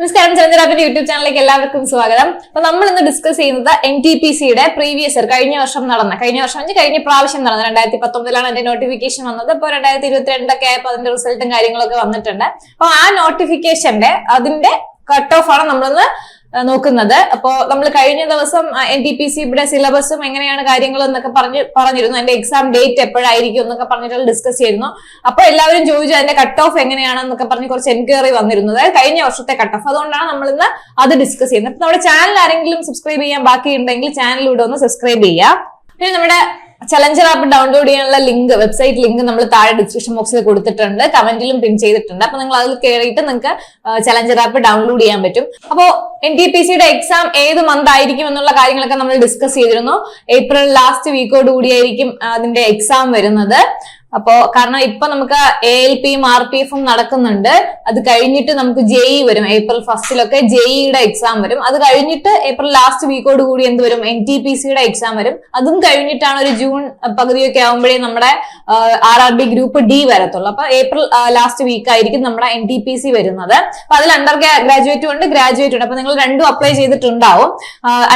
നമസ്കാരം ചന്ദ്രാബിന്റെ യൂട്യൂബ് ചാനലിലേക്ക് എല്ലാവർക്കും സ്വാഗതം. അപ്പൊ നമ്മൾ ഇന്ന് ഡിസ്കസ് ചെയ്യുന്നത് എൻ ടി പി സിയുടെ പ്രീവിയസ് ഇയർ കഴിഞ്ഞ വർഷം നടന്ന കഴിഞ്ഞ വർഷം കഴിഞ്ഞ പ്രാവശ്യം നടന്ന രണ്ടായിരത്തി പത്തൊമ്പതിലാണ് അതിന്റെ നോട്ടിഫിക്കേഷൻ വന്നത്. ഇപ്പോൾ രണ്ടായിരത്തി ഇരുപത്തിരണ്ടൊക്കെ ആയപ്പോൾ അതിന്റെ റിസൾട്ടും കാര്യങ്ങളൊക്കെ വന്നിട്ടുണ്ട്. അപ്പൊ ആ നോട്ടിഫിക്കേഷന്റെ അതിന്റെ കട്ട് ഓഫ് ആണ് നമ്മളിന്ന് നോക്കുന്നത്. അപ്പോ നമ്മൾ കഴിഞ്ഞ ദിവസം എൻ ടി പി സിയുടെ സിലബസും എങ്ങനെയാണ് കാര്യങ്ങൾ എന്നൊക്കെ പറഞ്ഞ് പറഞ്ഞിരുന്നു. അതിന്റെ എക്സാം ഡേറ്റ് എപ്പോഴായിരിക്കും എന്നൊക്കെ പറഞ്ഞിട്ട് ഡിസ്കസ് ചെയ്യുന്നു അപ്പൊ എല്ലാവരും ചോദിച്ചു അതിന്റെ കട്ട് ഓഫ് എങ്ങനെയാണെന്നൊക്കെ പറഞ്ഞ് കുറച്ച് എൻക്വയറി വന്നിരുന്നത് കഴിഞ്ഞ വർഷത്തെ കട്ട് ഓഫ് അതുകൊണ്ടാണ് നമ്മൾ ഇന്ന് അത് ഡിസ്കസ് ചെയ്യുന്നത്. നമ്മുടെ ചാനൽ ആരെങ്കിലും സബ്സ്ക്രൈബ് ചെയ്യാൻ ബാക്കിയുണ്ടെങ്കിൽ ചാനലിലൂടെ ഒന്ന് സബ്സ്ക്രൈബ് ചെയ്യാം. പിന്നെ നമ്മുടെ ചലഞ്ചർ ആപ്പ് ഡൗൺലോഡ് ചെയ്യാനുള്ള ലിങ്ക് വെബ്സൈറ്റ് ലിങ്ക് നമ്മൾ താഴെ ഡിസ്ക്രിപ്ഷൻ ബോക്സിൽ കൊടുത്തിട്ടുണ്ട്. കമന്റിലും പിൻ ചെയ്തിട്ടുണ്ട്. അപ്പൊ നിങ്ങൾ അതിൽ കയറിയിട്ട് നിങ്ങൾക്ക് ചലഞ്ചർ ആപ്പ് ഡൗൺലോഡ് ചെയ്യാൻ പറ്റും. അപ്പോൾ എൻ ടി പി സിയുടെ എക്സാം ഏത് മന്ത് ആയിരിക്കും എന്നുള്ള കാര്യങ്ങളൊക്കെ നമ്മൾ ഡിസ്കസ് ചെയ്തിരുന്നു. ഏപ്രിൽ ലാസ്റ്റ് വീക്കോട് കൂടിയായിരിക്കും ആ, അതിന്റെ എക്സാം വരുന്നത്. അപ്പോ കാരണം ഇപ്പൊ നമുക്ക് എ എൽ പിയും ആർ പി എഫും നടക്കുന്നുണ്ട്. അത് കഴിഞ്ഞിട്ട് നമുക്ക് ജെഇ വരും. ഏപ്രിൽ ഫസ്റ്റിലൊക്കെ ജെഇയുടെ എക്സാം വരും. അത് കഴിഞ്ഞിട്ട് ഏപ്രിൽ ലാസ്റ്റ് വീക്കോട് കൂടി എന്ത് വരും? എൻ ടി പി സിയുടെ എക്സാം വരും. അതും കഴിഞ്ഞിട്ടാണ് ഒരു ജൂൺ പകുതിയൊക്കെ ആകുമ്പോഴേ നമ്മുടെ R R B group D വരത്തുള്ളൂ. അപ്പൊ ഏപ്രിൽ ലാസ്റ്റ് വീക്ക് ആയിരിക്കും നമ്മുടെ എൻ ടി പി സി വരുന്നത്. അപ്പൊ അതിൽ അണ്ടർ ഗ്രാജുവേറ്റും ഉണ്ട് ഗ്രാജുവേറ്റും ഉണ്ട്. അപ്പൊ നിങ്ങൾ രണ്ടും അപ്ലൈ ചെയ്തിട്ടുണ്ടാവും.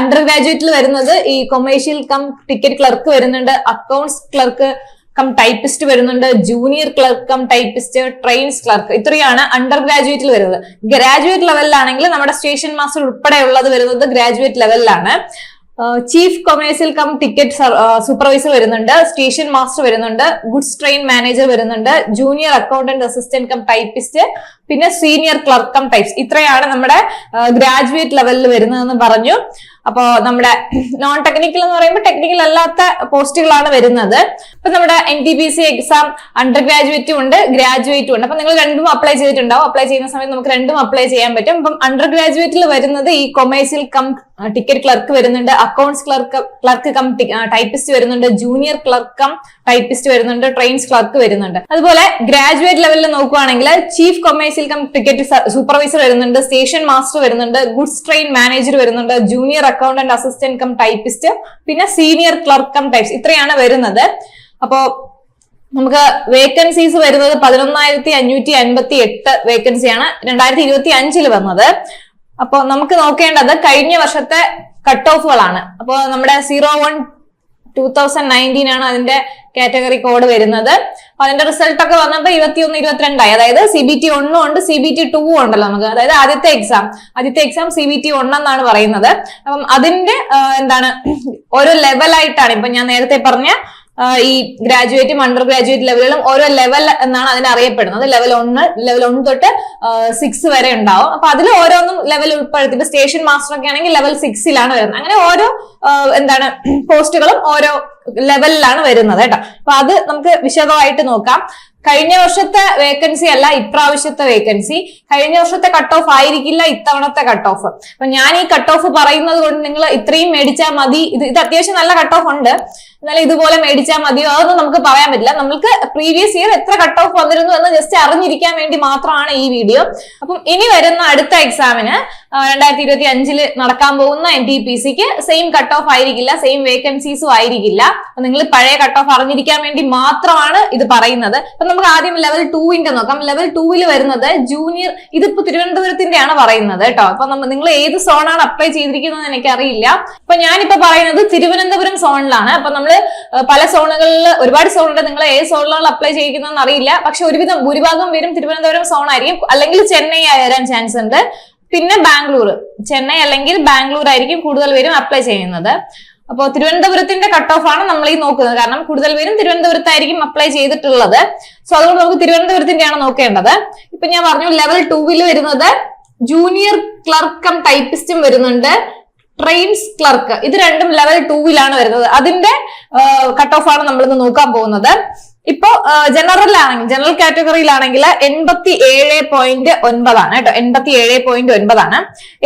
അണ്ടർ ഗ്രാജുവേറ്റിൽ വരുന്നത് ഈ കൊമേഴ്ഷ്യൽ കം ടിക്കറ്റ് ക്ലർക്ക് വരുന്നുണ്ട്. അക്കൗണ്ട്സ് ക്ലർക്ക് കം ടൈപ്പിസ്റ്റ് വരുന്നുണ്ട് junior clerk cum typist trains clerk ഇത്രയാണ് അണ്ടർ ഗ്രാജുവേറ്റിൽ വരുന്നത്. ഗ്രാജുവേറ്റ് ലെവലിലാണെങ്കിൽ നമ്മുടെ സ്റ്റേഷൻ മാസ്റ്റർ ഉൾപ്പെടെയുള്ളത് വരുന്നത് ഗ്രാജുവേറ്റ് ലെവലിലാണ്. Chief commercial cum ticket supervisor വരുന്നുണ്ട് സ്റ്റേഷൻ മാസ്റ്റർ വരുന്നുണ്ട് ഗുഡ്സ് ട്രെയിൻ മാനേജർ വരുന്നുണ്ട് junior accountant assistant cum typist പിന്നെ സീനിയർ ക്ലർക്ക് കം ടൈപ്പ് ഇത്രയാണ് നമ്മുടെ ഗ്രാജുവേറ്റ് ലെവലിൽ വരുന്നതെന്ന് പറഞ്ഞു. അപ്പോ നമ്മുടെ നോൺ ടെക്നിക്കൽ എന്ന് പറയുമ്പോൾ ടെക്നിക്കൽ അല്ലാത്ത പോസ്റ്റുകളാണ് വരുന്നത്. ഇപ്പൊ നമ്മുടെ N T P C exam under ഗ്രാജുവേറ്റും ഉണ്ട് ഗ്രാജുവേറ്റും ഉണ്ട്. അപ്പൊ നിങ്ങൾ രണ്ടും അപ്ലൈ ചെയ്തിട്ടുണ്ടാവും. അപ്ലൈ ചെയ്യുന്ന സമയത്ത് നമുക്ക് രണ്ടും അപ്ലൈ ചെയ്യാൻ പറ്റും. അപ്പം അണ്ടർ ഗ്രാജുവേറ്റിൽ വരുന്നത് ഈ കൊമേഴ്സ്യൽ കം ടിക്കറ്റ് ക്ലർക്ക് വരുന്നുണ്ട് accounts clerk clerk cum typist വരുന്നുണ്ട് ജൂനിയർ ക്ലർക്ക് കം ടൈപ്പിസ്റ്റ് വരുന്നുണ്ട് ട്രെയിൻസ് ക്ലർക്ക് വരുന്നുണ്ട്. അതുപോലെ ഗ്രാജുവേറ്റ് ലെവലിൽ നോക്കുവാണെങ്കിൽ chief commercial cum ticket supervisor വരുന്നുണ്ട് സ്റ്റേഷൻ മാസ്റ്റർ വരുന്നുണ്ട് ഗുഡ്സ് ട്രെയിൻ മാനേജർ വരുന്നുണ്ട് junior accountant assistant cum typist പിന്നെ സീനിയർ ക്ലർക്ക് കം ടൈപ്സ് ഇത്രയാണ് വരുന്നത്. അപ്പോ നമുക്ക് വേക്കൻസീസ് വരുന്നത് പതിനൊന്നായിരത്തി അഞ്ഞൂറ്റി അൻപത്തി എട്ട് വേക്കൻസിയാണ് രണ്ടായിരത്തി ഇരുപത്തി അഞ്ചിൽ വന്നത്. അപ്പോൾ നമുക്ക് നോക്കേണ്ടത് കഴിഞ്ഞ വർഷത്തെ കട്ട് ഓഫുകളാണ് അപ്പോൾ നമ്മുടെ zero one two thousand nineteen ആണ് അതിന്റെ കാറ്റഗറി കോഡ് വരുന്നത്. അപ്പൊ അതിന്റെ റിസൾട്ട് ഒക്കെ വന്നപ്പോൾ ഇരുപത്തിയൊന്ന് ഇരുപത്തിരണ്ടായി. അതായത് സി ബി ടി ഒന്നും ഉണ്ട് സി ബി ടി ടൂ ഉണ്ടല്ലോ നമുക്ക്. അതായത് ആദ്യത്തെ എക്സാം ആദ്യത്തെ എക്സാം സി ബി ടി ഒന്നെന്നാണ് പറയുന്നത്. അപ്പം അതിന്റെ എന്താണ് ഓരോ ലെവലായിട്ടാണ് ഇപ്പൊ ഞാൻ നേരത്തെ പറഞ്ഞ ഈ ഗ്രാജുവേറ്റും അണ്ടർ ഗ്രാജുവേറ്റ് ലെവലുകളും ഓരോ ലെവൽ എന്നാണ് അതിനെ അറിയപ്പെടുന്നത്. ലെവൽ ഒന്ന് ലെവൽ ഒന്ന് തൊട്ട് സിക്സ് വരെ ഉണ്ടാവും. അപ്പൊ അതിൽ ഓരോന്നും ലെവൽ ഉൾപ്പെടുത്തി ഇപ്പൊ സ്റ്റേഷൻ മാസ്റ്റർ ഒക്കെ ആണെങ്കിൽ ലെവൽ സിക്സിലാണ് വരുന്നത്. അങ്ങനെ ഓരോ എന്താണ് പോസ്റ്റുകളും ഓരോ ലെവലിലാണ് വരുന്നത് കേട്ടോ. അപ്പൊ അത് നമുക്ക് വിശദമായിട്ട് നോക്കാം. കഴിഞ്ഞ വർഷത്തെ വേക്കൻസി അല്ല ഇപ്രാവശ്യത്തെ വേക്കൻസി കഴിഞ്ഞ വർഷത്തെ കട്ട് ഓഫ് ആയിരിക്കില്ല ഇത്തവണത്തെ കട്ട് ഓഫ് അപ്പൊ ഞാൻ ഈ കട്ട് ഓഫ് പറയുന്നത് കൊണ്ട് നിങ്ങൾ ഇത്രയും മേടിച്ചാൽ മതി. ഇത് ഇത് അത്യാവശ്യം നല്ല കട്ട് ഓഫ് ഉണ്ട്. എന്നാലും ഇതുപോലെ മേടിച്ചാൽ മതിയോ അതൊന്നും നമുക്ക് പറയാൻ പറ്റില്ല. നമുക്ക് പ്രീവിയസ് ഇയർ എത്ര കട്ട് ഓഫ് വന്നിരുന്നു എന്ന് ജസ്റ്റ് അറിഞ്ഞിരിക്കാൻ വേണ്ടി മാത്രമാണ് ഈ വീഡിയോ അപ്പം ഇനി വരുന്ന അടുത്ത എക്സാമിന് രണ്ടായിരത്തി ഇരുപത്തി അഞ്ചിൽ നടക്കാൻ പോകുന്ന എൻ ടി പി സിക്ക് സെയിം കട്ട് ഓഫ് ആയിരിക്കില്ല സെയിം വേക്കൻസീസും ആയിരിക്കില്ല. നിങ്ങൾ പഴയ കട്ട് ഓഫ് അറിഞ്ഞിരിക്കാൻ വേണ്ടി മാത്രമാണ് ഇത് പറയുന്നത്. അപ്പൊ നമുക്ക് ആദ്യം ലെവൽ ടൂവിന്റെ നോക്കാം. ലെവൽ ടൂവിൽ വരുന്നത് ജൂനിയർ ഇതിപ്പോ തിരുവനന്തപുരത്തിന്റെയാണ് പറയുന്നത് കേട്ടോ. അപ്പൊ നിങ്ങൾ ഏത് സോണാണ് അപ്ലൈ ചെയ്തിരിക്കുന്നത് എനിക്കറിയില്ല. അപ്പൊ ഞാനിപ്പോ പറയുന്നത് തിരുവനന്തപുരം സോണിലാണ് അപ്പൊ നമ്മൾ പല സോണുകളിൽ ഒരുപാട് സോണുണ്ട് നിങ്ങൾ ഏത് സോണിലാണ് അപ്ലൈ ചെയ്യിക്കുന്നതെന്ന് അറിയില്ല. പക്ഷെ ഒരുവിധം ഭൂരിഭാഗം പേരും തിരുവനന്തപുരം സോൺ ആയിരിക്കും. അല്ലെങ്കിൽ ചെന്നൈ വരാൻ ചാൻസ് ഉണ്ട്. പിന്നെ ബാംഗ്ലൂർ. ചെന്നൈ അല്ലെങ്കിൽ ബാംഗ്ലൂർ ആയിരിക്കും കൂടുതൽ പേരും അപ്ലൈ ചെയ്യുന്നത്. അപ്പോൾ തിരുവനന്തപുരത്തിന്റെ കട്ട് ഓഫ് ആണ് നമ്മൾ ഈ നോക്കുന്നത്. കാരണം കൂടുതൽ പേരും തിരുവനന്തപുരത്തായിരിക്കും അപ്ലൈ ചെയ്തിട്ടുള്ളത്. സോ അതുകൊണ്ട് നമുക്ക് തിരുവനന്തപുരത്തിന്റെയാണ് നോക്കേണ്ടത്. ഇപ്പൊ ഞാൻ പറഞ്ഞു ലെവൽ ടൂവിൽ വരുന്നത് ജൂനിയർ ക്ലർക്കും ടൈപ്പിസ്റ്റും വരുന്നുണ്ട്. ട്രെയിൻസ് ക്ലർക്ക് ഇത് രണ്ടും ലെവൽ ടൂവിലാണ് വരുന്നത്. അതിന്റെ കട്ട് ഓഫ് ആണ് നമ്മൾ ഇന്ന് നോക്കാൻ പോകുന്നത്. ഇപ്പോ ജനറലാണെങ്കിൽ ജനറൽ കാറ്റഗറിയിലാണെങ്കിൽ എൺപത്തി ഏഴ് പോയിന്റ് ഒൻപതാണ് കേട്ടോ. എൺപത്തി ഏഴ് പോയിന്റ് ഒൻപതാണ്.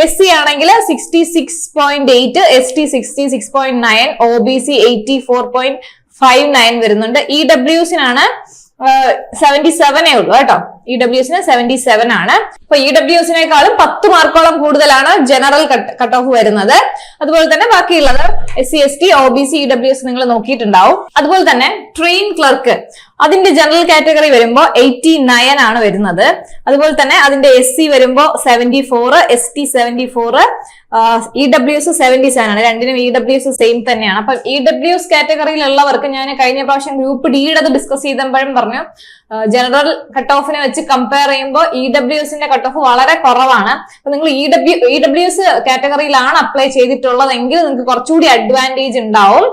എസ് സി ആണെങ്കിൽ sixty six point eight S T sixty six point nine O B C eighty four point five nine വരുന്നുണ്ട് ഇ ഡബ്ല്യുസിനാണ് സെവന്റി സെവനേ ഉള്ളൂ കേട്ടോ. ഇ ഡബ്ല്യു എസിന് സെവന്റി സെവൻ ആണ്. അപ്പൊ ഇ ഡബ്ല്യു എസിനേക്കാളും പത്ത് മാർക്കോളം കൂടുതലാണ് ജനറൽ കട്ട് ഓഫ് വരുന്നത്. അതുപോലെ തന്നെ ബാക്കിയുള്ളത് S C S T O B C E W S നിങ്ങൾ നോക്കിയിട്ടുണ്ടാവും. അതുപോലെ തന്നെ ട്രെയിൻ ക്ലർക്ക് അതിന്റെ ജനറൽ കാറ്റഗറി വരുമ്പോൾ എയ്റ്റി നയൻ ആണ് വരുന്നത്. അതുപോലെ തന്നെ അതിന്റെ എസ് സി വരുമ്പോൾ seventy four S T seventy four E W S seventy seven ആണ്. രണ്ടിനും ഇ ഡബ്ല്യു എസ് സെയിം തന്നെയാണ്. അപ്പൊ ഇ ഡബ്ല്യു എസ് കാറ്റഗറിയിലുള്ളവർക്ക് ഞാൻ കഴിഞ്ഞ പ്രാവശ്യം ഗ്രൂപ്പ് ഡിയുടെ അത് ഡിസ്കസ് ചെയ്തപ്പോഴും പറഞ്ഞു ജനറൽ കട്ട് ഓഫിനെ വെച്ച് കമ്പയർ ചെയ്യുമ്പോൾ ഇ ഡബ്ല്യു എസിന്റെ കട്ട് ഓഫ് വളരെ കുറവാണ്. അപ്പൊ നിങ്ങൾ E W E W S കാറ്റഗറിയിലാണ് apply ചെയ്തിട്ടുള്ളതെങ്കിൽ നിങ്ങൾക്ക് കുറച്ചുകൂടി അഡ്വാന്റേജ് ഉണ്ടാവും.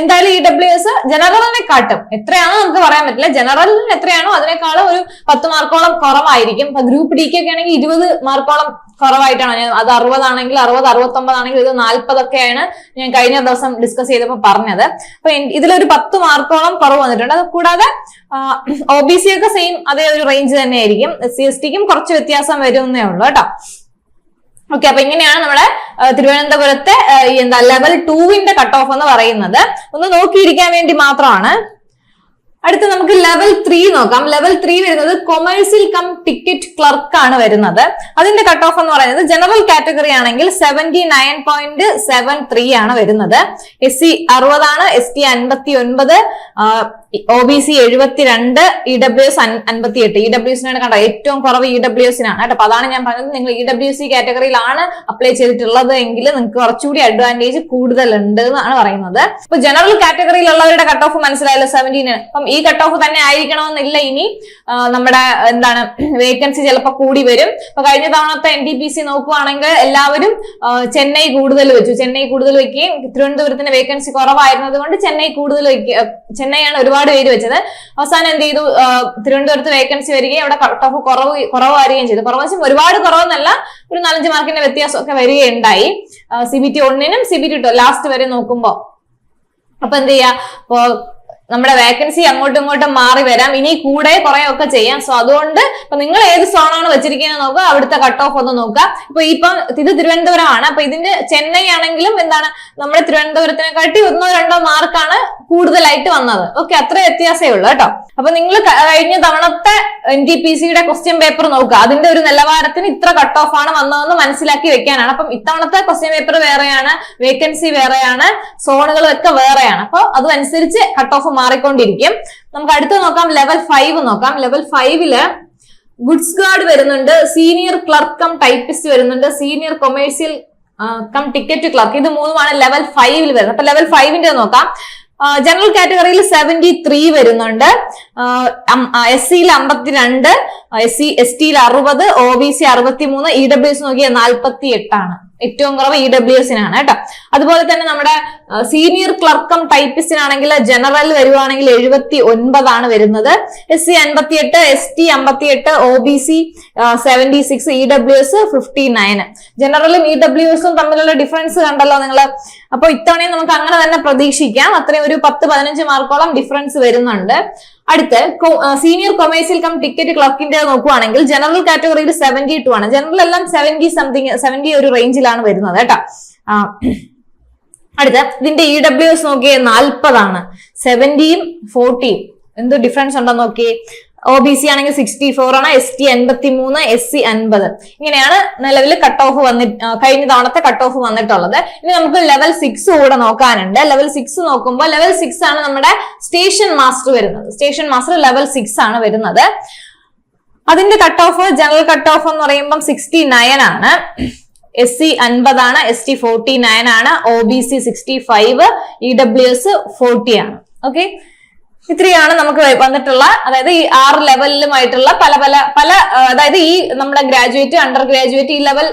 എന്തായാലും ഇ ഡബ്ല്യു എസ് ജനറലിനെ കാട്ടും എത്രയാണെന്ന് നമുക്ക് പറയാൻ പറ്റില്ല. ജനറലിന് എത്രയാണോ അതിനേക്കാളും ഒരു പത്ത് മാർക്കോളം കുറവായിരിക്കും. ഇപ്പൊ ഗ്രൂപ്പ് ഡി ഒക്കെ ആണെങ്കിൽ ഇരുപത് മാർക്കോളം കുറവായിട്ടാണ്. ഞാൻ അത് അറുപതാണെങ്കിൽ അറുപത് അറുപത്തൊമ്പതാണെങ്കിൽ ഇത് നാൽപ്പതൊക്കെയാണ് ഞാൻ കഴിഞ്ഞ ദിവസം ഡിസ്കസ് ചെയ്തപ്പോൾ പറഞ്ഞത്. അപ്പൊ ഇതിലൊരു പത്ത് മാർക്കോളം കുറവ് വന്നിട്ടുണ്ട്. അത് കൂടാതെ ഒ ബി സി ഒക്കെ സെയിം അതേ ഒരു റേഞ്ച് തന്നെയായിരിക്കും. എസ് സി എസ് ടിക്കും കുറച്ച് വ്യത്യാസം വരുന്നേ ഉള്ളൂ കേട്ടോ. ഓക്കെ അപ്പൊ ഇങ്ങനെയാണ് നമ്മുടെ തിരുവനന്തപുരത്തെ എന്താ ലെവൽ ടൂവിന്റെ കട്ട് ഓഫ് എന്ന് പറയുന്നത്. ഒന്ന് നോക്കിയിരിക്കാൻ വേണ്ടി മാത്രമാണ്. അടുത്ത നമുക്ക് ലെവൽ ത്രീ നോക്കാം. ലെവൽ ത്രീ വരുന്നത് കൊമേഴ്സിൽ കം ടിക്കറ്റ് ക്ലർക്ക് ആണ് വരുന്നത്. അതിന്റെ കട്ട് ഓഫ് എന്ന് പറയുന്നത് ജനറൽ കാറ്റഗറി ആണെങ്കിൽ seventy nine point seven three ആണ് വരുന്നത്. എസ് സി അറുപതാണ് എസ് ടി അൻപത്തി ഒൻപത് ഒ ബി സി എഴുപത്തിരണ്ട് ഇ ഡബ്ല്യു എസ് അൻപത്തി എട്ട് ഇ ഡബ്ല്യു എസിനാണ് കണ്ടോ ഏറ്റവും കുറവ് ഇ ഡബ്ല്യു എസിനാണ് കേട്ടോ. അപ്പൊ അതാണ് ഞാൻ പറഞ്ഞത്. നിങ്ങൾ ഇ ഡബ്ല്യു സി കാറ്റഗറിയിലാണ് അപ്ലൈ ചെയ്തിട്ടുള്ളത് എങ്കിൽ നിങ്ങൾക്ക് കുറച്ചുകൂടി അഡ്വാന്റേജ് കൂടുതലുണ്ട് എന്നാണ് പറയുന്നത്. ഇപ്പൊ ജനറൽ കാറ്റഗറിയിലുള്ളവരുടെ കട്ട് ഓഫ് മനസ്സിലായല്ലോ സെവന്റീൻ അപ്പം ഈ കട്ട് ഓഫ് തന്നെ ആയിരിക്കണമെന്നില്ല ഇനി. നമ്മുടെ എന്താണ് വേക്കൻസി ചിലപ്പോൾ കൂടി വരും. അപ്പൊ കഴിഞ്ഞ തവണത്തെ എൻ ഡി പി സി നോക്കുവാണെങ്കിൽ എല്ലാവരും ചെന്നൈ കൂടുതൽ വെച്ചു. ചെന്നൈ കൂടുതൽ വെക്കുകയും തിരുവനന്തപുരത്തിന്റെ വേക്കൻസി കുറവായിരുന്നത് കൊണ്ട് ചെന്നൈ കൂടുതൽ വെക്കുക ചെന്നൈയാണ് ഒരുപാട് പേര് വെച്ചത്. അവസാനം എന്ത് ചെയ്തു? തിരുവനന്തപുരത്ത് വേക്കൻസി വരികയും അവിടെ കട്ട് ഓഫ് കുറവ് കുറവ് വരികയും ചെയ്തു. കുറവ് ഒരുപാട് കുറവെന്നല്ല ഒരു നാലഞ്ച് മാർക്കിന്റെ വ്യത്യാസമൊക്കെ വരികയുണ്ടായി. സി ബി ടി ഒന്നിനും സി ബി ടി ലാസ്റ്റ് വരെ നോക്കുമ്പോ. അപ്പൊ എന്ത് ചെയ്യാ? നമ്മുടെ വേക്കൻസി അങ്ങോട്ടും ഇങ്ങോട്ടും മാറി വരാം. ഇനി കൂടെ കുറെ ഒക്കെ ചെയ്യാം. സോ അതുകൊണ്ട് ഇപ്പൊ നിങ്ങൾ ഏത് സോണാണ് വെച്ചിരിക്കുന്നത് നോക്കുക. അവിടുത്തെ കട്ട് ഓഫ് ഒന്ന് നോക്കുക. ഇപ്പൊ ഇപ്പം ഇത് തിരുവനന്തപുരമാണ്. അപ്പൊ ഇതിന്റെ ചെന്നൈ ആണെങ്കിലും എന്താണ്? നമ്മുടെ തിരുവനന്തപുരത്തിനെ കാട്ടി ഒന്നോ രണ്ടോ മാർക്കാണ് കൂടുതലായിട്ട് വന്നത്. ഓക്കെ അത്ര വ്യത്യാസമേ ഉള്ളൂ കേട്ടോ. അപ്പൊ നിങ്ങൾ കഴിഞ്ഞ തവണത്തെ എൻ ടി പി സിയുടെ ക്വസ്റ്റ്യൻ പേപ്പർ നോക്കുക. അതിന്റെ ഒരു നിലവാരത്തിന് ഇത്ര കട്ട് ഓഫ് ആണ് വന്നതെന്ന് മനസ്സിലാക്കി വെക്കാനാണ്. അപ്പം ഇത്തവണത്തെ ക്വസ്റ്റ്യൻ പേപ്പർ വേറെയാണ്. വേക്കൻസി വേറെയാണ്. സോണുകളൊക്കെ വേറെയാണ്. അപ്പൊ അതനുസരിച്ച് കട്ട് ഓഫ് മാറിക്കൊണ്ടിരിക്കും. നമുക്ക് അടുത്ത് നോക്കാം ലെവൽ ഫൈവ് നോക്കാം. ലെവൽ ഫൈവിൽ ഗുഡ്സ് ഗാർഡ് വരുന്നുണ്ട് സീനിയർ ക്ലർക്ക് കം ടൈപ്പിസ്റ്റ് വരുന്നുണ്ട് senior commercial cum ticket clerk ഇത് മൂന്നുമാണ് ലെവൽ ഫൈവിൽ വരുന്നത്. അപ്പൊ ലെവൽ ഫൈവിന്റെ നോക്കാം. ജനറൽ കാറ്റഗറിയിൽ സെവന്റി ത്രീ വരുന്നുണ്ട്. എസ് സിയിൽ അമ്പത്തിരണ്ട് എസ് സി എസ് ടിയിൽ അറുപത് ഒ ബി സി അറുപത്തി മൂന്ന് ഇ ഡബ്ല്യു എസ് നോക്കിയാൽ നാൽപ്പത്തി എട്ടാണ് ഏറ്റവും കുറവ് ഇ ഡബ്ല്യു എസിനാണ് കേട്ടോ. അതുപോലെ തന്നെ നമ്മുടെ സീനിയർ ക്ലർക്കും ടൈപ്പിസ്റ്റിനാണെങ്കിൽ ജനറൽ വരുവാണെങ്കിൽ എഴുപത്തി ഒൻപതാണ് വരുന്നത്. എസ് സി അൻപത്തി എട്ട് എസ് ടി അമ്പത്തി എട്ട് O B C seventy six E W S fifty nine ജനറലും E W എസും തമ്മിലുള്ള ഡിഫറൻസ് കണ്ടല്ലോ നിങ്ങൾ അപ്പോൾ ഇത്തവണയും നമുക്ക് അങ്ങനെ തന്നെ പ്രതീക്ഷിക്കാം. അത്രയും ഒരു പത്ത് പതിനഞ്ച് മാർക്കോളം ഡിഫറൻസ് വരുന്നുണ്ട്. അടുത്ത് സീനിയർ കൊമേഴ്സ്യൽ കം ടിക്കറ്റ് ക്ലർക്കിന്റെ നോക്കുവാണെങ്കിൽ ജനറൽ കാറ്റഗറിയിൽ സെവന്റി ടു ആണ്. ജനറൽ എല്ലാം സെവന്റി സംതിങ് സെവന്റി ഒരു റേഞ്ചിലാണ് വരുന്നത് കേട്ടോ. അടുത്ത ഇതിന്റെ ഇ ഡബ്ല്യു എസ് നോക്കിയേ നാൽപ്പതാണ്. സെവന്റിയും ഫോർട്ടിയും എന്തോ ഡിഫറൻസ് ഉണ്ടോ നോക്കിയേ? ഒ ബി സി ആണെങ്കിൽ സിക്സ്റ്റി ഫോർ ആണ് എസ് ടി എൺപത്തി മൂന്ന് എസ് സി അൻപത്. ഇങ്ങനെയാണ് നിലവിൽ കട്ട് ഓഫ് വന്നി കഴിഞ്ഞ തവണത്തെ കട്ട് ഓഫ് വന്നിട്ടുള്ളത്. ഇനി നമുക്ക് ലെവൽ സിക്സ് കൂടെ നോക്കാനുണ്ട്. ലെവൽ സിക്സ് നോക്കുമ്പോൾ ലെവൽ സിക്സ് ആണ് നമ്മുടെ സ്റ്റേഷൻ മാസ്റ്റർ വരുന്നത്. സ്റ്റേഷൻ മാസ്റ്റർ ലെവൽ സിക്സ് ആണ് വരുന്നത്. അതിന്റെ cut off general cut off എന്ന് പറയുമ്പോൾ സിക്സ്റ്റി നയൻ ആണ്. എസ് സി അൻപതാണ് എസ് ടി ഫോർട്ടി നയൻ ആണ് O B C sixty five E W S forty ആണ്. ഓക്കെ ഇത്രയാണ് നമുക്ക് വന്നിട്ടുള്ള അതായത് ഈ ആറ് ലെവലിലുമായിട്ടുള്ള പല പല പല അതായത് ഈ നമ്മുടെ ഗ്രാജുവേറ്റ് അണ്ടർ ഗ്രാജുവേറ്റ് ഈ level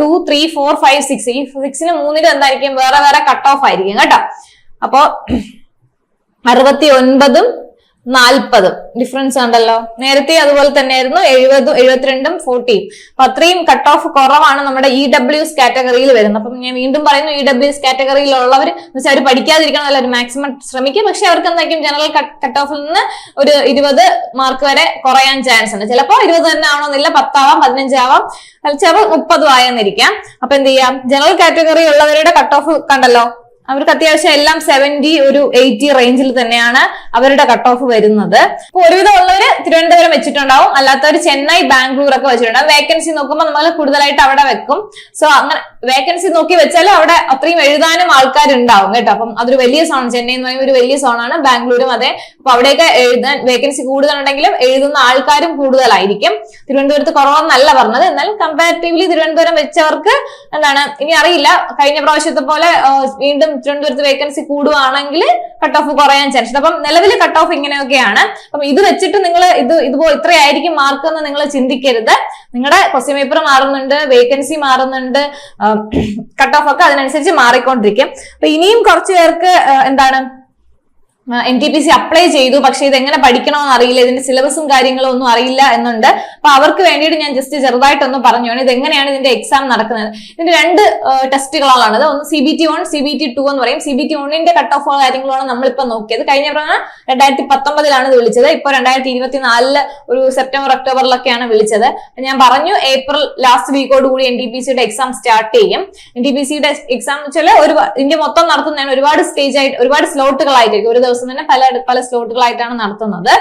two three four five six ഈ സിക്സിന് മൂന്നിന് എന്തായിരിക്കും? വേറെ വേറെ കട്ട് ഓഫ് ആയിരിക്കും കേട്ടോ. അപ്പോ അറുപത്തി ഒൻപതും നാൽപ്പതും ഡിഫറൻസ് ഉണ്ടല്ലോ. നേരത്തെ അതുപോലെ തന്നെയായിരുന്നു എഴുപതും എഴുപത്തിരണ്ടും ഫോർട്ടിയും അപ്പൊ അത്രയും കട്ട് ഓഫ് കുറവാണ് നമ്മുടെ ഇ ഡബ്ല്യു എസ് കാറ്റഗറിയിൽ വരുന്നത്. അപ്പം ഞാൻ വീണ്ടും പറയുന്നു ഇ ഡബ്ല്യു എസ് കാറ്റഗറിയിലുള്ളവർ എന്ന് വെച്ചാൽ അവർ പഠിക്കാതിരിക്കണം ഒരു മാക്സിമം ശ്രമിക്കുക. പക്ഷെ അവർക്ക് എന്തായിരിക്കും ജനറൽ കട്ട് ഓഫിൽ നിന്ന് ഒരു ഇരുപത് മാർക്ക് വരെ കുറയാൻ ചാൻസ് ഉണ്ട്. ചിലപ്പോൾ ഇരുപത് തന്നെ ആവണമെന്നില്ല പത്താവാം പതിനഞ്ചാവാം ചിലപ്പോൾ മുപ്പതും ആയെന്നിരിക്കാം. അപ്പൊ എന്ത് ചെയ്യാം? ജനറൽ കാറ്റഗറി ഉള്ളവരുടെ കട്ട് ഓഫ് കണ്ടല്ലോ. അവർക്ക് അത്യാവശ്യം എല്ലാം സെവന്റി ഒരു എയ്റ്റി റേഞ്ചിൽ തന്നെയാണ് അവരുടെ കട്ട് ഓഫ് വരുന്നത്. അപ്പൊ ഒരുവിധം ഉള്ളവര് തിരുവനന്തപുരം വെച്ചിട്ടുണ്ടാവും. അല്ലാത്തവർ ചെന്നൈ ബാംഗ്ലൂർ ഒക്കെ വെച്ചിട്ടുണ്ടാവും. വേക്കൻസി നോക്കുമ്പോൾ നമ്മൾ കൂടുതലായിട്ട് അവിടെ വെക്കും. സോ അങ്ങനെ വേക്കൻസി നോക്കി വെച്ചാലും അവിടെ അത്രയും എഴുതാനും ആൾക്കാരുണ്ടാവും കേട്ടോ. അപ്പം അതൊരു വലിയ സോൺ ചെന്നൈ എന്ന് പറയുമ്പോൾ ഒരു വലിയ സോണാണ് ബാംഗ്ലൂരും അതെ. അപ്പൊ അവിടെയൊക്കെ എഴുതാൻ വേക്കൻസി കൂടുതലുണ്ടെങ്കിലും എഴുതുന്ന ആൾക്കാരും കൂടുതലായിരിക്കും. തിരുവനന്തപുരത്ത് കുറവെന്നല്ല പറഞ്ഞത്. എന്നാലും കമ്പാരിറ്റീവ്ലി തിരുവനന്തപുരം വെച്ചവർക്ക് എന്താണ് ഇനി അറിയില്ല. കഴിഞ്ഞ പ്രാവശ്യത്തെ പോലെ വീണ്ടും തിരുവനന്തപുരത്ത് വേക്കൻസി കൂടുവാണെങ്കിൽ കട്ട് ഓഫ് കുറയാൻ ചാൻസ് അപ്പം നിലവിൽ കട്ട് ഓഫ് ഇങ്ങനെയൊക്കെയാണ്. അപ്പം ഇത് വെച്ചിട്ട് നിങ്ങൾ ഇത് ഇതുപോലെ ഇത്രയായിരിക്കും മാർക്ക് എന്ന് നിങ്ങൾ ചിന്തിക്കരുത്. നിങ്ങളുടെ ക്വസ്റ്റ്യൻ പേപ്പർ മാറുന്നുണ്ട് വേക്കൻസി മാറുന്നുണ്ട് കട്ട് ഓഫ് ഒക്കെ അതിനനുസരിച്ച് മാറിക്കൊണ്ടിരിക്കും. അപ്പൊ ഇനിയും കുറച്ച് പേർക്ക് എന്താണ് N T P C apply ചെയ്തു. പക്ഷെ ഇത് എങ്ങനെ പഠിക്കണമെന്ന് അറിയില്ല. ഇതിന്റെ സിലബസും കാര്യങ്ങളും ഒന്നും അറിയില്ല എന്നുണ്ട്. അപ്പൊ അവർക്ക് വേണ്ടിയിട്ട് ഞാൻ ജസ്റ്റ് ചെറുതായിട്ടൊന്ന് പറഞ്ഞു ഇത് എങ്ങനെയാണ് ഇതിന്റെ എക്സാം നടക്കുന്നത്? ഇതിന്റെ രണ്ട് ടെസ്റ്റുകളാണ് അത് ഒന്ന് C B T one C B T two എന്ന് പറയും. സി ബി ടി വണ്ണിന്റെ കട്ട് ഓഫ് കാര്യങ്ങളാണ് നമ്മളിപ്പോ നോക്കിയത്. കഴിഞ്ഞ പ്രാവശ്യം രണ്ടായിരത്തി പത്തൊമ്പതിലാണ് ഇത് വിളിച്ചത്. ഇപ്പൊ രണ്ടായിരത്തി ഇരുപത്തിനാലിൽ ഒരു സെപ്റ്റംബർ ഒക്ടോബറിലൊക്കെയാണ് വിളിച്ചത്. ഞാൻ പറഞ്ഞു ഏപ്രിൽ ലാസ്റ്റ് വീക്കോട് കൂടി എൻ ടി പി സിയുടെ എക്സാം സ്റ്റാർട്ട് ചെയ്യും. എൻ ടി പി സിയുടെ എക്സാം വെച്ചാൽ ഒരു ഇന്ത്യ മൊത്തം നടത്തുന്നതാണ് ഒരുപാട് സ്റ്റേജ് ആയിട്ട് ഒരുപാട് സ്ലോട്ടുകളായിട്ടായിരിക്കും ഒരു ദിവസം തന്നെ പല പല സ്ലോട്ടുകളായിട്ടാണ് നടത്തുന്നത്.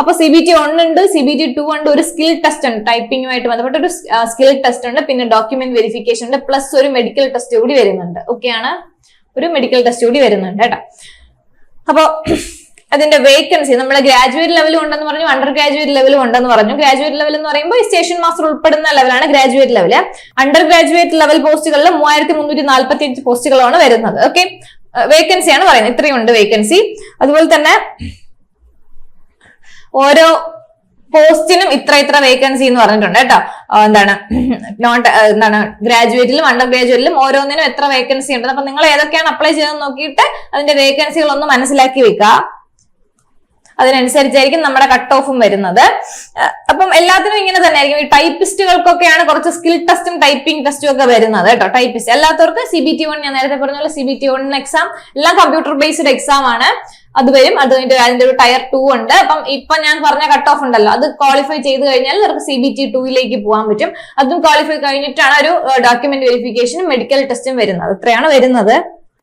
അപ്പൊ സി ബി ടി ഉണ്ട് സി ബി ടി ടു ഉണ്ട് ഒരു സ്കിൽ ടെസ്റ്റ് ഉണ്ട് ടൈപ്പിംഗുമായിട്ട് ബന്ധപ്പെട്ട ഒരു സ്കിൽ ടെസ്റ്റ് ഉണ്ട് പിന്നെ ഡോക്യുമെന്റ് വെരിഫിക്കേഷൻ ഉണ്ട് പ്ലസ് ഒരു മെഡിക്കൽ ടെസ്റ്റ് കൂടി വരുന്നുണ്ട്. ഓക്കെയാണ് ഒരു മെഡിക്കൽ ടെസ്റ്റ് കൂടി വരുന്നുണ്ട് കേട്ടോ. അപ്പോ അതിന്റെ വേക്കൻസി നമ്മൾ ഗ്രാജുവേറ്റ് ലെവലും ഉണ്ടെന്ന് പറഞ്ഞു അണ്ടർ ഗ്രാജുവേറ്റ് ലെവലും ഉണ്ടെന്ന് പറഞ്ഞു. ഗ്രാജുവേറ്റ് ലെവൽ എന്ന് പറയുമ്പോൾ സ്റ്റേഷൻ മാസ്റ്റർ ഉൾപ്പെടുന്ന ലെവലാണ് graduate level under graduate level പോസ്റ്റുകളിൽ മൂവായിരത്തി മുന്നൂറ്റി നാൽപ്പത്തി അഞ്ച് പോസ്റ്റുകളാണ് വരുന്നത്. ഓക്കെ വേക്കൻസിയാണ് പറയുന്നത്. ഇത്രയും ഉണ്ട് വേക്കൻസി അതുപോലെ തന്നെ ഓരോ പോസ്റ്റിനും ഇത്ര ഇത്ര വേക്കൻസി എന്ന് പറഞ്ഞിട്ടുണ്ട് കേട്ടോ. എന്താണ്? നോൺ എന്താണ്? ഗ്രാജുവേറ്റിലും അണ്ടർ ഗ്രാജുവേറ്റിലും ഓരോന്നിനും എത്ര വേക്കൻസി ഉണ്ട് അപ്പൊ നിങ്ങൾ ഏതൊക്കെയാണ് അപ്ലൈ ചെയ്തെന്ന് നോക്കിയിട്ട് അതിന്റെ വേക്കൻസികൾ ഒന്ന് മനസ്സിലാക്കി വെക്കുക. അതിനനുസരിച്ചായിരിക്കും നമ്മുടെ കട്ട് ഓഫും വരുന്നത്. അപ്പം എല്ലാത്തിനും ഇങ്ങനെ തന്നെ ആയിരിക്കും ഈ ടൈപ്പിസ്റ്റുകൾക്കൊക്കെയാണ് കുറച്ച് സ്കിൽ ടെസ്റ്റും ടൈപ്പിംഗ് ടെസ്റ്റും ഒക്കെ വരുന്നത് കേട്ടോ ടൈപ്പിസ്റ്റ് അല്ലാത്തവർക്ക് സി ബി ടി വൺ ഞാൻ നേരത്തെ പറഞ്ഞ പോലെ C B T one exam എല്ലാം കമ്പ്യൂട്ടർ ബേസ്ഡ് എക്സാം ആണ്. അത് വരും. അത് കഴിഞ്ഞിട്ട് അതിന്റെ ഒരു ടയർ ടു ഉണ്ട്. അപ്പം ഇപ്പൊ ഞാൻ പറഞ്ഞ കട്ട് ഓഫ് ഉണ്ടല്ലോ അത് ക്വാളിഫൈ ചെയ്ത് കഴിഞ്ഞാൽ നമുക്ക് സി ബി ടി ടൂയിലേക്ക് പോകാൻ പറ്റും. അതും ക്വാളിഫൈ കഴിഞ്ഞിട്ടാണ് ഒരു ഡോക്യുമെന്റ് വെരിഫിക്കേഷനും മെഡിക്കൽ ടെസ്റ്റും വരുന്നത്. ഇത്രയാണ് വരുന്നത്.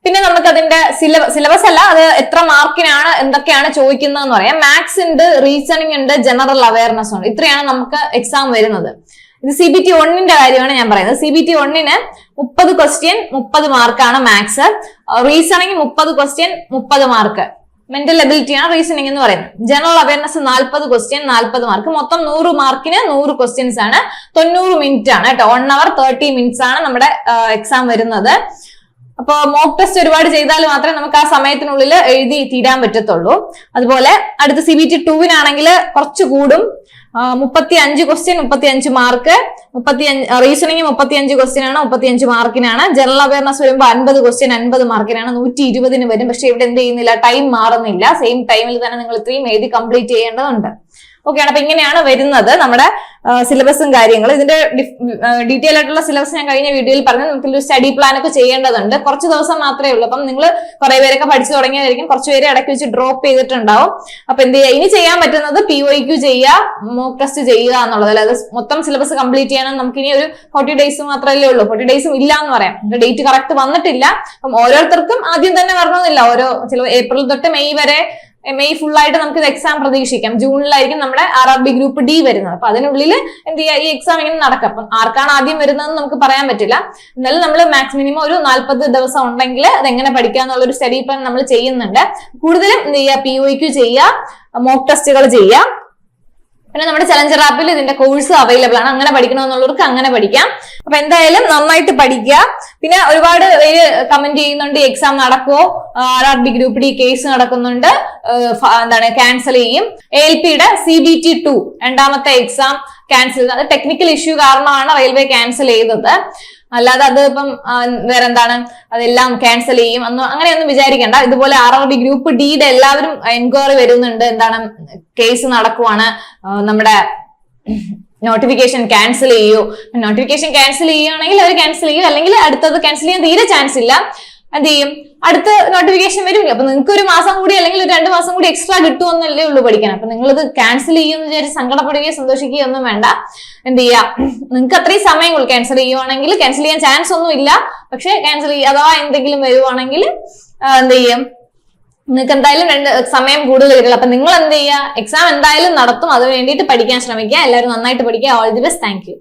പിന്നെ നമുക്ക് അതിന്റെ സിലബസ് സിലബസ് അല്ല അത് എത്ര മാർക്കിനാണ് എന്തൊക്കെയാണ് ചോദിക്കുന്നതെന്ന് പറയാം. മാത്സ് ഉണ്ട് റീസണിങ് ഉണ്ട് ജനറൽ അവയർനെസ് ഉണ്ട്. ഇത്രയാണ് നമുക്ക് എക്സാം വരുന്നത്. ഇത് സി ബി ടി ഒന്നിന്റെ കാര്യമാണ് ഞാൻ പറയുന്നത്. സി ബി ടി ഒന്നിന് മുപ്പത് ക്വസ്റ്റ്യൻ മുപ്പത് മാർക്കാണ് മാത്സ് റീസണിങ് മുപ്പത് ക്വസ്റ്റ്യൻ മുപ്പത് മാർക്ക്. മെന്റൽ എബിലിറ്റി ആണ് റീസണിങ് എന്ന് പറയുന്നത്. ജനറൽ അവയർനെസ് നാൽപ്പത് ക്വസ്റ്റ്യൻ നാൽപ്പത് മാർക്ക്. മൊത്തം നൂറ് മാർക്കിന് നൂറ് ക്വസ്റ്റ്യൻസ് ആണ്. തൊണ്ണൂറ് മിനിറ്റ് ആണ്. കേട്ടോ വൺ അവർ തേർട്ടി മിനിറ്റ്സ് ആണ് നമ്മുടെ എക്സാം വരുന്നത്. അപ്പൊ മോക്ക് ടെസ്റ്റ് ഒരുപാട് ചെയ്താൽ മാത്രമേ നമുക്ക് ആ സമയത്തിനുള്ളിൽ എഴുതി തീരാൻ പറ്റത്തുള്ളൂ. അതുപോലെ അടുത്ത സി ബി ടി ടൂവിനാണെങ്കിൽ കുറച്ച് കൂടും. മുപ്പത്തി അഞ്ച് ക്വസ്റ്റ്യൻ മുപ്പത്തി അഞ്ച് മാർക്ക് മുപ്പത്തി അഞ്ച് റീസണിങ് മുപ്പത്തി അഞ്ച് ക്വസ്റ്റ്യൻ ആണ് മുപ്പത്തി അഞ്ച് മാർക്കിനാണ് ജനറൽ അവയർനെസ് വരുമ്പോൾ അൻപത് ക്വസ്റ്റ്യൻ അൻപത് മാർക്കിനാണ് നൂറ്റി ഇരുപതിന് വരും. പക്ഷെ ഇവിടെ എന്ത് ചെയ്യുന്നില്ല ടൈം മാറുന്നില്ല. സെയിം ടൈമിൽ തന്നെ നിങ്ങൾ ഇത്രയും എഴുതി കംപ്ലീറ്റ് ചെയ്യേണ്ടതുണ്ട്. ഓക്കെയാണ് അപ്പൊ ഇങ്ങനെയാണ് വരുന്നത് നമ്മുടെ സിലബസും കാര്യങ്ങളും. ഇതിന്റെ ഡീറ്റെയിൽ ആയിട്ടുള്ള സിലബസ് ഞാൻ കഴിഞ്ഞ വീഡിയോയിൽ പറഞ്ഞു. നമുക്കൊരു സ്റ്റഡി പ്ലാൻ ഒക്കെ ചെയ്യേണ്ടതുണ്ട്. കുറച്ച് ദിവസം മാത്രമേ ഉള്ളൂ. അപ്പം നിങ്ങൾ കുറെ പേരൊക്കെ പഠിച്ചു തുടങ്ങിയതായിരിക്കും. കുറച്ച് പേര് ഇടയ്ക്ക് വെച്ച് ഡ്രോപ്പ് ചെയ്തിട്ടുണ്ടാവും. അപ്പൊ എന്ത് ചെയ്യുക? ഇനി ചെയ്യാൻ പറ്റുന്നത് പി ഒ ക്യു ചെയ്യുക മോക്ക് ടെസ്റ്റ് ചെയ്യുക എന്നുള്ളത്. അതായത് മൊത്തം സിലബസ് കംപ്ലീറ്റ് ചെയ്യാനും നമുക്ക് ഇനി ഒരു ഫോർട്ടി ഡേയ്സ് മാത്രമേ ഉള്ളൂ. ഫോർട്ടി ഡേയ്സും ഇല്ല എന്ന് പറയാം. ഡേറ്റ് കറക്റ്റ് വന്നിട്ടില്ല. അപ്പം ഓരോരുത്തർക്കും ആദ്യം തന്നെ വരണമെന്നില്ല. ഓരോ ചില ഏപ്രിൽ തൊട്ട് മെയ് വരെ മെയ് ഫുൾ ആയിട്ട് നമുക്ക് എക്സാം പ്രതീക്ഷിക്കാം. ജൂണിലായിരിക്കും നമ്മുടെ R R B group D വരുന്നത്. അപ്പൊ അതിനുള്ളിൽ എന്ത് ചെയ്യുക ഈ എക്സാം ഇങ്ങനെ നടക്കും. അപ്പം ആർക്കാണ് ആദ്യം വരുന്നതെന്ന് നമുക്ക് പറയാൻ പറ്റില്ല. എന്നാലും നമ്മൾ മാക്സ് മിനിമം ഒരു നാൽപ്പത് ദിവസം ഉണ്ടെങ്കിൽ അതെങ്ങനെ പഠിക്കുക എന്നുള്ള ഒരു സ്റ്റഡി പ്ലാൻ നമ്മൾ ചെയ്യുന്നുണ്ട്. കൂടുതലും എന്ത് ചെയ്യുക പി ഒയ്ക്ക് ചെയ്യുക മോക്ക് ടെസ്റ്റുകൾ ചെയ്യുക പിന്നെ നമ്മുടെ ചലഞ്ചർ ആപ്പിൽ ഇതിന്റെ കോഴ്സ് അവൈലബിൾ ആണ്. അങ്ങനെ പഠിക്കണമെന്നുള്ളവർക്ക് അങ്ങനെ പഠിക്കാം. അപ്പൊ എന്തായാലും നന്നായിട്ട് പഠിക്കുക. പിന്നെ ഒരുപാട് പേര് കമന്റ് ചെയ്യുന്നുണ്ട് എക്സാം നടക്കുമോ R R B group D case നടക്കുന്നുണ്ട്. എന്താണ് ക്യാൻസൽ ചെയ്യും. എൽ പിയുടെ സി ബി ടി ടു രണ്ടാമത്തെ എക്സാം ക്യാൻസൽ ചെയ്തത് അത് ടെക്നിക്കൽ ഇഷ്യൂ കാരണമാണ് റെയിൽവേ ക്യാൻസൽ ചെയ്തത്. അല്ലാതെ അത് ഇപ്പം വേറെ എന്താണ് അതെല്ലാം ക്യാൻസൽ ചെയ്യും. അന്ന് അങ്ങനെയൊന്നും വിചാരിക്കേണ്ട. ഇതുപോലെ ആർ ആർ ബി ഗ്രൂപ്പ് ഡിയുടെ എല്ലാവരും എൻക്വയറി വരുന്നുണ്ട്. എന്താണ് കേസ് നടക്കുവാണ്. നമ്മുടെ നോട്ടിഫിക്കേഷൻ ക്യാൻസൽ ചെയ്യൂ. നോട്ടിഫിക്കേഷൻ ക്യാൻസൽ ചെയ്യുകയാണെങ്കിൽ അവർ ക്യാൻസൽ ചെയ്യും. അല്ലെങ്കിൽ അടുത്തത് ക്യാൻസൽ ചെയ്യാൻ തീരെ ചാൻസ് ഇല്ല. എന്ത് ചെയ്യും അടുത്ത നോട്ടിഫിക്കേഷൻ വരില്ല? അപ്പൊ നിങ്ങൾക്ക് ഒരു മാസം കൂടി അല്ലെങ്കിൽ ഒരു രണ്ട് മാസം കൂടി എക്സ്ട്രാ കിട്ടുമെന്നല്ലേ ഉള്ളൂ പഠിക്കാൻ അപ്പൊ നിങ്ങൾ ഇത് ക്യാൻസൽ ചെയ്യുമെന്ന് വിചാരിച്ച് സങ്കടപ്പെടുകയോ സന്തോഷിക്കുകയോ ഒന്നും വേണ്ട. എന്ത് ചെയ്യാ നിങ്ങൾക്ക് അത്രയും സമയം കൊടുക്കും ക്യാൻസൽ ചെയ്യുവാണെങ്കിൽ. ക്യാൻസൽ ചെയ്യാൻ ചാൻസ് ഒന്നും ഇല്ല. പക്ഷെ ക്യാൻസൽ ചെയ്യുക അഥവാ എന്തെങ്കിലും വരുവാണെങ്കിൽ എന്ത് ചെയ്യും നിങ്ങൾക്ക് എന്തായാലും രണ്ട് സമയം കൂടുതൽ കിട്ടില്ല അപ്പൊ നിങ്ങൾ എന്ത് ചെയ്യുക എക്സാം എന്തായാലും നടത്തും. അത് വേണ്ടിയിട്ട് പഠിക്കാൻ ശ്രമിക്കുക. എല്ലാവരും നന്നായിട്ട് പഠിക്കുക. All the best thank